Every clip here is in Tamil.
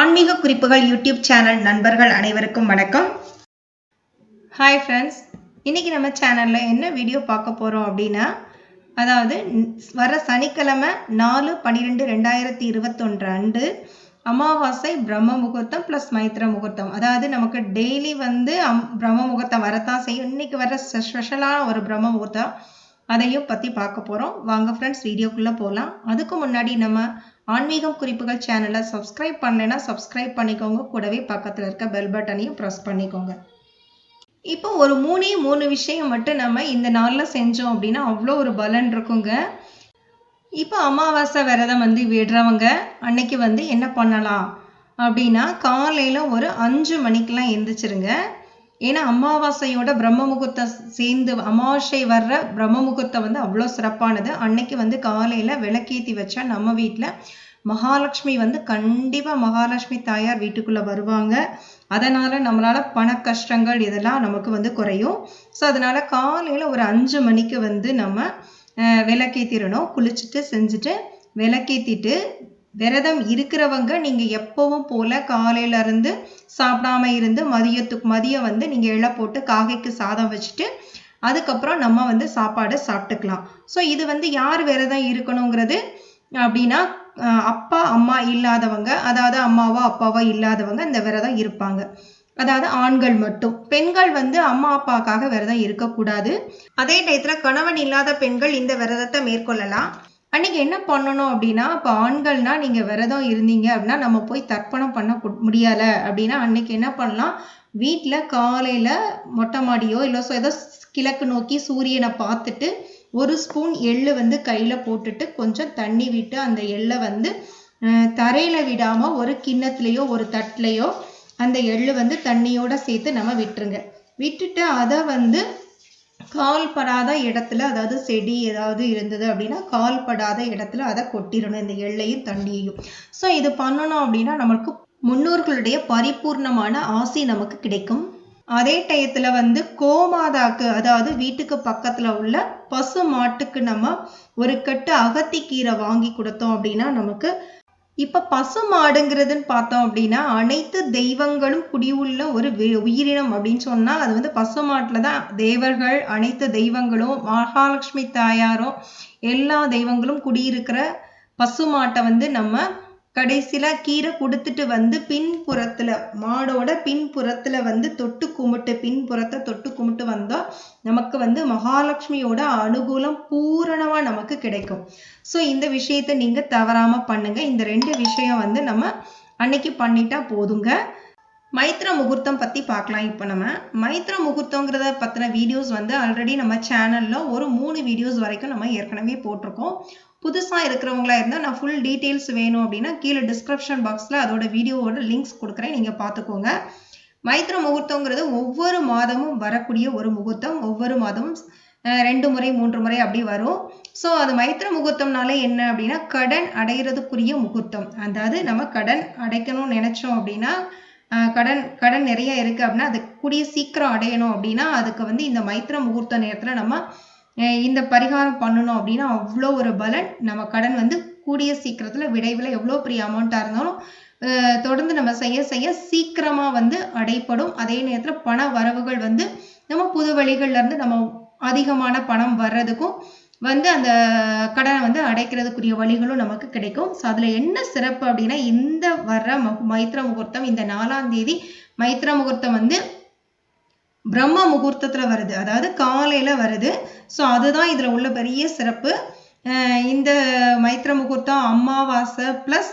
ஆன்மீக குறிப்புகள் யூடியூப் சேனல் நண்பர்கள் அனைவருக்கும் வணக்கம். ஹாய் ஃப்ரெண்ட்ஸ் இன்னைக்கு நம்ம சேனலில் என்ன வீடியோ பார்க்க போகிறோம் அப்படின்னா அதாவது வர சனிக்கிழமை நாலு பன்னிரெண்டு ரெண்டாயிரத்தி இருபத்தொன்று அன்று அமாவாசை பிரம்ம முகூர்த்தம் ப்ளஸ் மைத்ர முகூர்த்தம். அதாவது நமக்கு டெய்லி வந்து அம் பிரம்ம முகூர்த்தம் வரத்தான் செய்யும். இன்னைக்கு வர ஸ்பெஷலான ஒரு பிரம்ம முகூர்த்தம். அதையும் பற்றி பார்க்க போகிறோம் வாங்க ஃப்ரெண்ட்ஸ் வீடியோக்குள்ளே போகலாம் அதுக்கு முன்னாடி நம்ம ஆன்மீகம் குறிப்புகள் சேனலை சப்ஸ்கிரைப் பண்ணலைன்னா சப்ஸ்கிரைப் பண்ணிக்கோங்க. கூடவே பக்கத்தில் இருக்க பெல் பட்டனையும் ப்ரெஸ் பண்ணிக்கோங்க. இப்போ ஒரு மூணே மூணு விஷயம் மட்டும் நம்ம இந்த நாளில் செஞ்சோம் அப்படின்னா அவ்வளோ ஒரு பலன் இருக்குங்க. இப்போ அமாவாசை விரதம் வந்து விடுறவங்க அன்னைக்கு வந்து என்ன பண்ணலாம் அப்படின்னா காலையில் ஒரு அஞ்சு மணிக்கெலாம் எழுந்திரிச்சிருங்க ஏன்னா அமாவாசையோட பிரம்ம முகூர்த்தம் சேர்ந்து அமாவாசை வர்ற பிரம்ம முகூர்த்தம் வந்து அவ்வளோ சிறப்பானது. அன்னைக்கு வந்து காலையில் விளக்கேற்றி வச்சா நம்ம வீட்டில் மகாலட்சுமி வந்து கண்டிப்பாக மகாலட்சுமி தாயார் வீட்டுக்குள்ளே வருவாங்க. அதனால் நம்மளால் பண கஷ்டங்கள் இதெல்லாம் நமக்கு வந்து குறையும். ஸோ அதனால் காலையில் ஒரு அஞ்சு மணிக்கு வந்து நம்ம விளக்கேற்றிடணும் குளிச்சுட்டு செஞ்சுட்டு விளக்கேற்றிட்டு விரதம் இருக்கிறவங்க நீங்கள் எப்பவும் போல் காலையில இருந்து சாப்பிடாம இருந்து மதியத்துக்கு மதியம் வந்து நீங்கள் இலை போட்டு காகைக்கு சாதம் வச்சுட்டு அதுக்கப்புறம் நம்ம வந்து சாப்பாடு சாப்பிட்டுக்கலாம். ஸோ இது வந்து யார் விரதம் இருக்கணுங்கிறது அப்படின்னா அஹ், அப்பா அம்மா இல்லாதவங்க அதாவது அம்மாவோ அப்பாவோ இல்லாதவங்க இந்த விரதம் இருப்பாங்க. அதாவது ஆண்கள் மட்டும். பெண்கள் வந்து அம்மா அப்பாவுக்காக விரதம் இருக்கக்கூடாது. அதே டயத்தில் கணவன் இல்லாத பெண்கள் இந்த விரதத்தை மேற்கொள்ளலாம். அன்றைக்கி என்ன பண்ணணும் அப்படின்னா இப்போ ஆண்கள்னால் நீங்கள் விரதம் இருந்தீங்க அப்படின்னா நம்ம போய் தர்ப்பணம் பண்ண முடியலை அப்படின்னா அன்னைக்கு என்ன பண்ணலாம்? வீட்டில் காலையில் மொட்டை மாடியோ இல்லை ஏதோ கிழக்கு நோக்கி சூரியனை பார்த்துட்டு ஒரு ஸ்பூன் எள்ளு வந்து கையில் போட்டுட்டு கொஞ்சம் தண்ணி விட்டு அந்த எள்ளை வந்து தரையில் விடாமல் ஒரு கிண்ணத்துலேயோ ஒரு தட்டிலையோ அந்த எள்ளு வந்து தண்ணியோட சேர்த்து நம்ம விட்டுருங்க. விட்டுட்டு அதை வந்து கால் படாத இடத்துல அதாவது செடி ஏதாவது இருந்தது அப்படின்னா கால் படாத இடத்துல அதை கொட்டிடணும் இந்த எள்ளையும் தண்ணியையும் ஸோ இது பண்ணணும் அப்படின்னா நம்மளுக்கு முன்னோர்களுடைய பரிபூர்ணமான ஆசி நமக்கு கிடைக்கும். அதே டயத்தில் வந்து கோமாதாக்கு அதாவது வீட்டுக்கு பக்கத்தில் உள்ள பசு மாட்டுக்கு நம்ம ஒரு கட்டு அகத்திக்கீரை வாங்கி கொடுத்தோம் அப்படின்னா நமக்கு இப்ப பசு மாடுங்கிறதுன்னு பார்த்தோம் அப்படின்னா அனைத்து தெய்வங்களும் குடியுள்ள ஒரு உயிரினம் அப்படின்னு சொன்னா அது வந்து பசு மாட்டில் தான். தேவர்கள் அனைத்து தெய்வங்களும் மகாலட்சுமி தாயாரும் எல்லா தெய்வங்களும் குடியிருக்கிற பசு மாட்டை வந்து நம்ம கடைசியில கீரை கொடுத்துட்டு வந்து பின்புறத்துல மாடோட பின்புறத்துல வந்து தொட்டு கும்பிட்டு பின்புறத்தை தொட்டு கும்பிட்டு வந்தா நமக்கு வந்து மகாலட்சுமியோட அனுகூலம் பூரணமா நமக்கு கிடைக்கும். ஸோ இந்த விஷயத்த நீங்க தவறாம பண்ணுங்க. இந்த ரெண்டு விஷயம் வந்து நம்ம அன்னைக்கு பண்ணிட்டா போதுங்க. மைத்ர முகூர்த்தம் பற்றி பார்க்கலாம். இப்போ நம்ம மைத்ர முகூர்த்தங்கிறத பற்றின வீடியோஸ் வந்து ஆல்ரெடி நம்ம சேனலில் ஒரு மூணு வீடியோஸ் வரைக்கும் நம்ம ஏற்கனவே போட்டிருக்கோம். புதுசாக இருக்கிறவங்களா இருந்தால் நான் ஃபுல் டீட்டெயில்ஸ் வேணும் அப்படின்னா கீழே டிஸ்கிரிப்ஷன் பாக்ஸில் அதோட வீடியோவோட லிங்க்ஸ் கொடுக்குறேன். நீங்கள் பார்த்துக்கோங்க. மைத்ர முகூர்த்தங்கிறது ஒவ்வொரு மாதமும் வரக்கூடிய ஒரு முகூர்த்தம். ஒவ்வொரு மாதமும் ரெண்டு முறை மூன்று முறை அப்படி வரும். ஸோ அது மைத்திர முகூர்த்தம்னாலே என்ன அப்படின்னா கடன் அடைகிறதுக்குரிய முகூர்த்தம். அதாவது நம்ம கடன் அடைக்கணும்னு நினச்சோம் அப்படின்னா கடன் கடன் நிறைய இருக்குது அப்படின்னா அது கூடிய சீக்கிரம் அடையணும் அப்படின்னா அதுக்கு வந்து இந்த மைத்திர முகூர்த்த நேரத்தில் நம்ம இந்த பரிகாரம் பண்ணணும் அப்படின்னா அவ்வளோ ஒரு பலன் நம்ம கடன் வந்து கூடிய சீக்கிரத்தில் விரைவில் எவ்வளோ பெரிய அமௌண்ட்டாக இருந்தாலும் தொடர்ந்து நம்ம செய்ய செய்ய சீக்கிரமாக வந்து அடைப்படும். அதே நேரத்தில் பண வரவுகள் வந்து நம்ம புது வழிகள்லேருந்து நம்ம அதிகமான பணம் வர்றதுக்கும் வந்து அந்த கடனை வந்து அடைக்கிறதுக்குரிய வழிகளும் நமக்கு கிடைக்கும். ஸோ அதில் என்ன சிறப்பு அப்படின்னா இந்த வர்ற மைத்ர மைத்திர முகூர்த்தம் இந்த நாலாம் தேதி மைத்திர முகூர்த்தம் வந்து பிரம்ம முகூர்த்தத்தில் வருது. அதாவது காலையில் வருது. ஸோ அதுதான் இதில் உள்ள பெரிய சிறப்பு. இந்த மைத்திர முகூர்த்தம் அமாவாசை ப்ளஸ்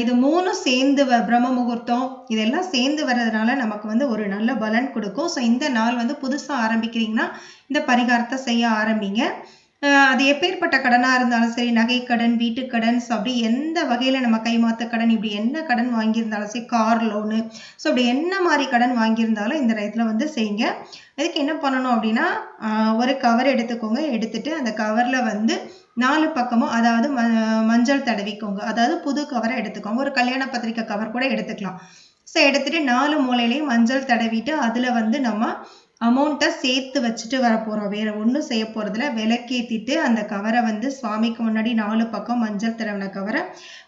இது மூணும் சேர்ந்து வ பிரம்ம முகூர்த்தம் இதெல்லாம் சேர்ந்து வர்றதுனால நமக்கு வந்து ஒரு நல்ல பலன் கொடுக்கும். ஸோ இந்த நாள் வந்து புதுசாக ஆரம்பிக்கிறீங்கன்னா இந்த பரிகாரத்தை செய்ய ஆரம்பிங்க. அது எப்பேற்பட்ட கடனாக இருந்தாலும் சரி நகைக்கடன் வீட்டுக்கடன் ஸோ அப்படி எந்த வகையில் நம்ம கைமாத்த கடன் இப்படி என்ன கடன் வாங்கியிருந்தாலும் சரி கார் லோனு ஸோ அப்படி என்ன மாதிரி கடன் வாங்கியிருந்தாலும் இந்த டயத்துல வந்து செய்யுங்க. அதுக்கு என்ன பண்ணணும் அப்படின்னா ஒரு கவர் எடுத்துக்கோங்க. எடுத்துட்டு அந்த கவரில் வந்து நாலு பக்கமும் அதாவது ம- மஞ்சள் தடவிக்கோங்க. அதாவது புது கவரை எடுத்துக்கோங்க. ஒரு கல்யாண பத்திரிக்கை கவர் கூட எடுத்துக்கலாம். ஸோ எடுத்துட்டு நாலு மூலையிலையும் மஞ்சள் தடவிட்டு அதில் வந்து நம்ம அமௌண்ட்டை சேர்த்து வச்சுட்டு வர போகிறோம் வேறு ஒன்றும் செய்ய போகிறதில்ல விளக்கேற்றிட்டு அந்த கவரை வந்து சுவாமிக்கு முன்னாடி நாலு பக்கம் மஞ்சள் திரவன கவரை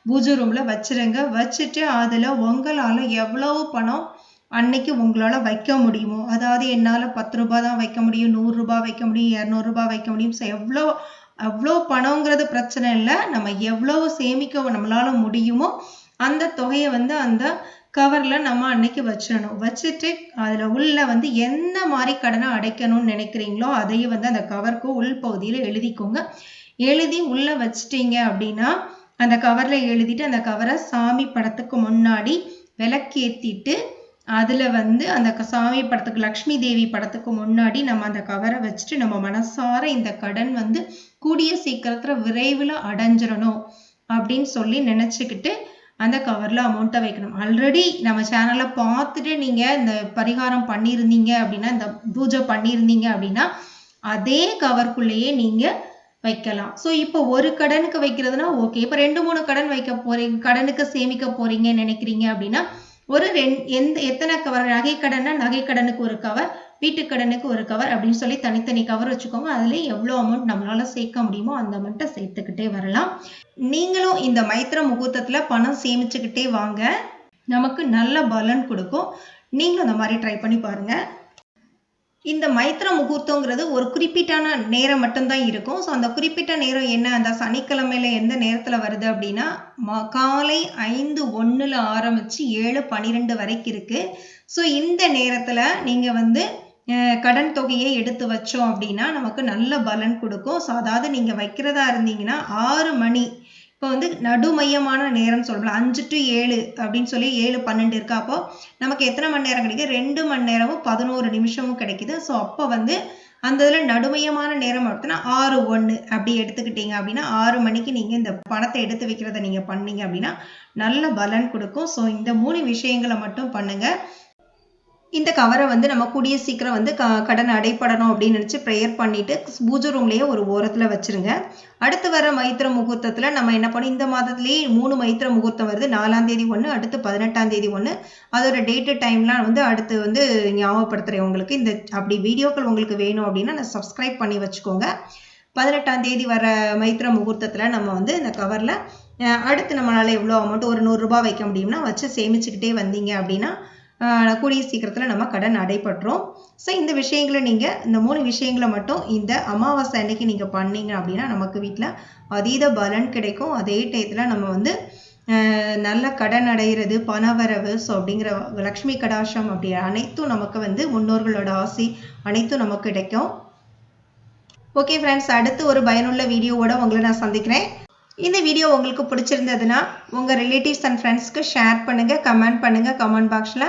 பூஜை ரூமில் வச்சிருங்க. வச்சுட்டு அதில் உங்களால் எவ்வளவு பணம் அன்னைக்கு உங்களால் வைக்க முடியுமோ அதாவது என்னால் பத்து ரூபா தான் வைக்க முடியும் நூறுரூபா வைக்க முடியும் இரநூறுபா வைக்க முடியும் ஸோ எவ்வளோ அவ்வளோ பணங்கிறது பிரச்சனை இல்லை. நம்ம எவ்வளோ சேமிக்க நம்மளால முடியுமோ அந்த தொகையை வந்து அந்த கவரில் நம்ம அன்னைக்கு வச்சிடணும். வச்சுட்டு அதில் உள்ள வந்து எந்த மாதிரி கடனை அடைக்கணும்னு நினைக்கிறீங்களோ அதையும் வந்து அந்த கவருக்கு உள் பகுதியில் எழுதிக்கோங்க. எழுதி உள்ளே வச்சிட்டீங்க அப்படின்னா அந்த கவரில் எழுதிட்டு அந்த கவரை சாமி படத்துக்கு முன்னாடி விளக்கேற்றிட்டு அதில் வந்து அந்த சாமி படத்துக்கு லக்ஷ்மி தேவி படத்துக்கு முன்னாடி நம்ம அந்த கவரை வச்சுட்டு நம்ம மனசார இந்த கடன் வந்து கூடிய சீக்கிரத்தில் விரைவில் அடைஞ்சிடணும் அப்படின்னு சொல்லி நினச்சிக்கிட்டு அந்த கவரில் அமௌண்ட்டை வைக்கணும். ஆல்ரெடி நம்ம சேனலை பார்த்துட்டு நீங்கள் இந்த பரிகாரம் பண்ணியிருந்தீங்க அப்படின்னா இந்த பூஜை பண்ணியிருந்தீங்க அப்படின்னா அதே கவர்க்குள்ளேயே நீங்கள் வைக்கலாம். ஸோ இப்போ ஒரு கடனுக்கு வைக்கிறதுனா ஓகே இப்போ ரெண்டு மூணு கடன் வைக்க போறீங்க கடனுக்கு சேமிக்க போறீங்கன்னு நினைக்கிறீங்க அப்படின்னா ஒரு ரெண் எந்த எத்தனை கவர் நகை கடன்னா நகை கடனுக்கு ஒரு கவர் வீட்டு கடனுக்கு ஒரு கவர் அப்படின்னு சொல்லி தனித்தனி கவர் வச்சுக்கோங்க. அதுல எவ்வளோ அமௌண்ட் நம்மளால சேர்க்க முடியுமோ அந்த அமௌண்ட்டை சேர்த்துக்கிட்டே வரலாம். நீங்களும் இந்த மைத்திர முகூர்த்தத்துல பணம் சேமிச்சுக்கிட்டே வாங்க. நமக்கு நல்ல பலன் கொடுக்கும். நீங்களும் அந்த மாதிரி ட்ரை பண்ணி பாருங்க. இந்த மைத்திர முகூர்த்தங்கிறது ஒரு குறிப்பிட்டான நேரம் மட்டும்தான் இருக்கும். ஸோ அந்த குறிப்பிட்ட நேரம் என்ன? அந்த சனிக்கிழமையில எந்த நேரத்தில் வருது அப்படின்னா ம- காலை ஐந்து ஒன்றில் ஆரம்பித்து ஏழு பன்னிரெண்டு வரைக்கும் இருக்கு. ஸோ இந்த நேரத்தில் நீங்கள் வந்து கடன் தொகையை எடுத்து வச்சோம் அப்படின்னா நமக்கு நல்ல பலன் கொடுக்கும். ஸோ அதாவது நீங்கள் வைக்கிறதா இருந்தீங்கன்னா ஆறு மணி. இப்போ வந்து நடுமையமான நேரம் சொல்லலாம். அஞ்சு டு ஏழு அப்படின்னு சொல்லி ஏழு பன்னெண்டு இருக்கா. அப்போ நமக்கு எத்தனை மணி நேரம் கிடைக்குது? ரெண்டு மணி நேரமும் பதினோரு நிமிஷமும் கிடைக்குது. ஸோ அப்போ வந்து அந்த இதில் நடுமையமான நேரம் எடுத்தோன்னா ஆறு ஒன்று அப்படி எடுத்துக்கிட்டீங்க அப்படின்னா ஆறு மணிக்கு நீங்கள் இந்த பணத்தை எடுத்து வைக்கிறத நீங்கள் பண்ணீங்க அப்படின்னா நல்ல பலன் கொடுக்கும். ஸோ இந்த மூணு விஷயங்களை மட்டும் பண்ணுங்கள் இந்த கவரை வந்து நம்ம கூடிய சீக்கிரம் வந்து க கடன் அடைப்படணும் அப்படின்னு நினச்சி ப்ரேயர் பண்ணிவிட்டு பூஜை ரூம்லேயே ஒரு ஓரத்தில் வச்சிருங்க. அடுத்து வர மைத்திர முகூர்த்தத்தில் நம்ம என்ன பண்ணோம் இந்த மாதத்துலேயே மூணு மைத்திர முகூர்த்தம் வருது. நாலாம் தேதி ஒன்று அடுத்து பதினெட்டாம் தேதி ஒன்று அதோட டேட்டு டைம்லாம் வந்து அடுத்து வந்து ஞாபகப்படுத்துகிறேன் உங்களுக்கு. இந்த அப்படி வீடியோக்கள் உங்களுக்கு வேணும் அப்படின்னா நான் சப்ஸ்கிரைப் பண்ணி வச்சுக்கோங்க. பதினெட்டாம் தேதி வர மைத்திர முகூர்த்தத்தில் நம்ம வந்து இந்த கவரில் அடுத்து நம்மளால் எவ்வளோ அமௌண்ட் ஒரு நூறுரூபா வைக்க முடியும்னா வச்சு சேமிச்சுக்கிட்டே வந்தீங்க அப்படின்னா கூடிய சீக்கிரத்தில் நம்ம கடன் அடைபட்டுரும். ஸோ இந்த விஷயங்களை நீங்கள் இந்த மூணு விஷயங்களை மட்டும் இந்த அமாவாசை அன்னைக்கு நீங்கள் பண்ணீங்க அப்படின்னா நமக்கு வீட்டில் அதீத பலன் கிடைக்கும். அதே டயத்தில் நம்ம வந்து நல்ல கடன் அடைகிறது பணவரவு ஸோ அப்படிங்கிற லக்ஷ்மி கடாஷம் அப்படி அனைத்தும் நமக்கு வந்து முன்னோர்களோட ஆசி அனைத்தும் நமக்கு கிடைக்கும். ஓகே ஃப்ரெண்ட்ஸ் அடுத்து ஒரு பயனுள்ள வீடியோவோட உங்களை நான் சந்திக்கிறேன். இந்த வீடியோ உங்களுக்கு பிடிச்சிருந்ததுன்னா உங்கள் ரிலேட்டிவ்ஸ் அண்ட் ஃப்ரெண்ட்ஸ்க்கு ஷேர் பண்ணுங்கள் கமெண்ட் பண்ணுங்கள் கமெண்ட் பாக்ஸில்